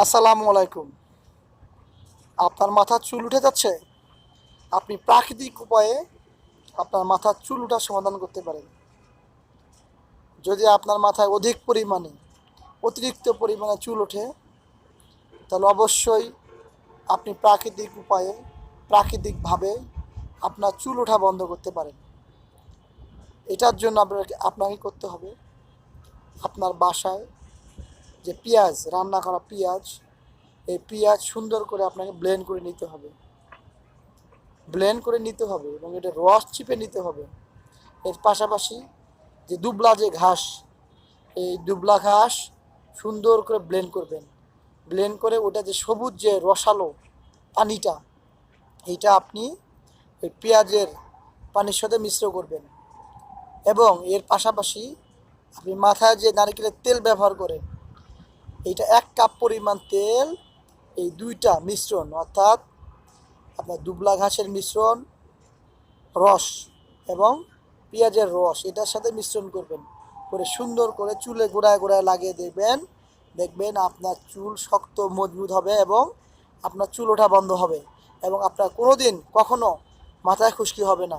আসসালামু আলাইকুম। আপনার মাথার চুল উঠে যাচ্ছে? আপনি প্রাকৃতিক উপায়ে আপনার মাথার চুল উঠার সমাধান করতে পারেন। যদি আপনার মাথায় অধিক পরিমাণে, অতিরিক্ত পরিমাণে চুল ওঠে, তাহলে অবশ্যই আপনি প্রাকৃতিক উপায়ে, প্রাকৃতিকভাবে আপনার চুল ওঠা বন্ধ করতে পারেন। এটার জন্য আপনাকে আপনাকে করতে হবে, আপনার বাসায় যে পেঁয়াজ, রান্না করা পেঁয়াজ, এই পেঁয়াজ সুন্দর করে আপনাকে ব্লেন্ড করে নিতে হবে। ব্লেন্ড করে নিতে হবে এবং এটা রস চিপে নিতে হবে। এর পাশাপাশি যে দুবলা যে ঘাস, এই দুবলা ঘাস সুন্দর করে ব্লেন্ড করবেন। ব্লেন্ড করে ওটা যে সবুজ যে রসালো পানিটা এইটা আপনি ওই পেঁয়াজের পানির সাথে মিশ্র করবেন। এবং এর পাশাপাশি আপনি মাথায় যে নারকেলের তেল ব্যবহার করেন এইটা এক কাপ পরিমাণ তেল, এই দুইটা মিশ্রণ, অর্থাৎ আপনার দুবলা ঘাসের মিশ্রণ, রস এবং পেঁয়াজের রস, এটার সাথে মিশ্রণ করবেন। করে সুন্দর করে চুলে গোড়ায় গোড়ায় লাগিয়ে দেবেন। দেখবেন আপনার চুল শক্ত, মজবুত হবে এবং আপনার চুল ওঠা বন্ধ হবে এবং আপনার কোনো দিন কখনও মাথায় খুশকি হবে না।